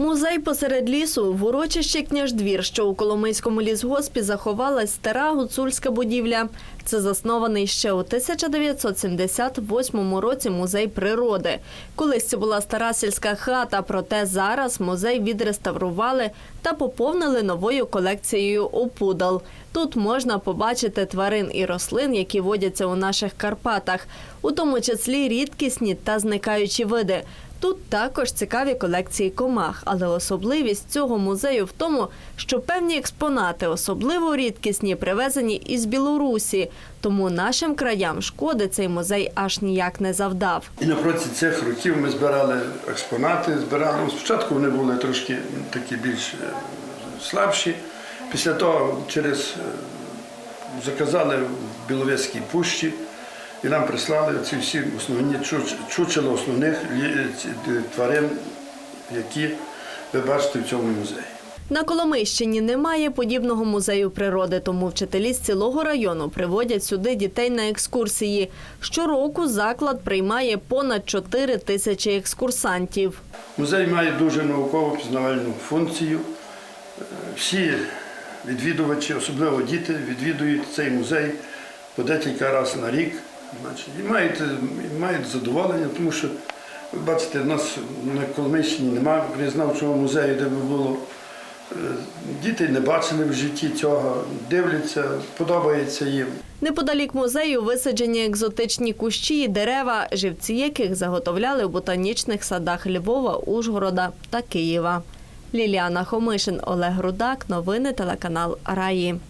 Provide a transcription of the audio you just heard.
Музей посеред лісу в урочищі Княждвір, що у Коломийському лісгоспі заховалась стара гуцульська будівля. Це заснований ще у 1978 році музей природи. Колись це була стара сільська хата, проте зараз музей відреставрували та поповнили новою колекцією опудал. Тут можна побачити тварин і рослин, які водяться у наших Карпатах, у тому числі рідкісні та зникаючі види. Тут також цікаві колекції комах, але особливість цього музею в тому, що певні експонати, особливо рідкісні, привезені із Білорусі. Тому нашим краям шкоди цей музей аж ніяк не завдав. І напроти цих років ми збирали експонати, збирали. Ну, Спочатку вони були трошки такі більш е, слабші. Після того через е, заказали в Біловецькій пущі і нам прислали ці всі основні чуч- чучела основних тварин, які ви бачите в цьому музеї. На Коломийщині немає подібного музею природи, тому вчителі з цілого району приводять сюди дітей на екскурсії. Щороку заклад приймає понад 4 тисячі екскурсантів. Музей має дуже науково пізнавальну функцію. Е, Всі відвідувачі, особливо діти, відвідують цей музей по декілька разів на рік. Значить, і мають, і мають задоволення, тому що, ви бачите, в нас на Коломийщині немає краєзнавчого музею, де би було. Е, Діти не бачили в житті цього, дивляться, подобається їм. Неподалік музею висаджені екзотичні кущі і дерева, живці яких заготовляли в ботанічних садах Львова, Ужгорода та Києва. Ліліана Хомишин, Олег Рудак. Новини телеканал Раї.